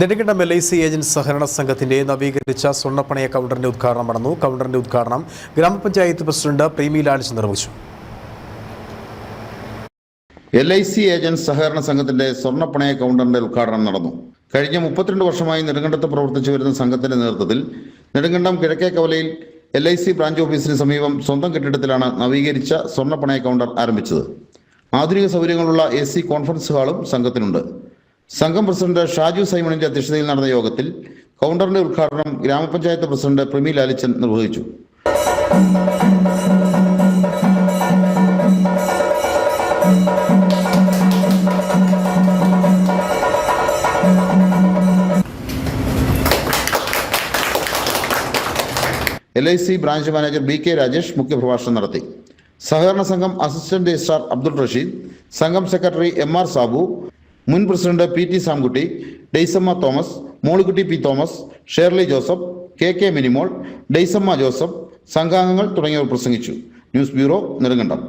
Nedumkandam L I C agent സഹകരണ സംഘത്തിന്റെ നവീകരിച്ച സ്വർണപ്പണയ കൗണ്ടറിന്റെ ഉദ്ഘാടനം നടന്നു. കൗണ്ടറിന്റെ ഉദ്ഘാടനം ഗ്രാമപഞ്ചായത്ത് പ്രസിഡന്റ് പ്രേമി ലാലിച്ച് നിർവഹിച്ചു. എൽ ഐ സി ഏജന്റ് സഹകരണ സംഘത്തിന്റെ സ്വർണപ്പണയ കൗണ്ടറിന്റെ ഉദ്ഘാടനം നടന്നു. കഴിഞ്ഞ മുപ്പത്തിരണ്ട് വർഷമായി നെടുങ്കണ്ടത്ത് പ്രവർത്തിച്ചു വരുന്ന സംഘത്തിന്റെ നേതൃത്വത്തിൽ നെടുങ്കണ്ടം കിഴക്കേ കവലയിൽ എൽ ഐ സി ബ്രാഞ്ച് ഓഫീസിന് സമീപം സ്വന്തം കെട്ടിടത്തിലാണ് നവീകരിച്ച സ്വർണപ്പണയ കൗണ്ടർ ആരംഭിച്ചത്. ആധുനിക സൗകര്യങ്ങളുള്ള എ സി കോൺഫറൻസ് ഹാളും സംഘത്തിനുണ്ട്. സംഘം പ്രസിഡന്റ് ഷാജു സൈമണിന്റെ അധ്യക്ഷതയിൽ നടന്ന യോഗത്തിൽ കൗണ്ടറിന്റെ ഉദ്ഘാടനം ഗ്രാമപഞ്ചായത്ത് പ്രസിഡന്റ് പ്രമി ലാലിച്ചൻ നിർവഹിച്ചു. L I C branch manager B K Rajesh മുഖ്യപ്രഭാഷണം നടത്തി. സഹകരണ സംഘം അസിസ്റ്റന്റ് രജിസ്ട്രാർ അബ്ദുൾ റഷീദ് സംഘം സെക്രട്ടറി എം ആർ സാബു മുൻ president P T Samkutty Daisamma Thomas Mollykutty P Thomas Shirley Joseph K K Minimol Daisamma Joseph സംഘാംഗങ്ങൾ തുടങ്ങിയവർ പ്രസംഗിച്ചു. News bureau Nedumkandam.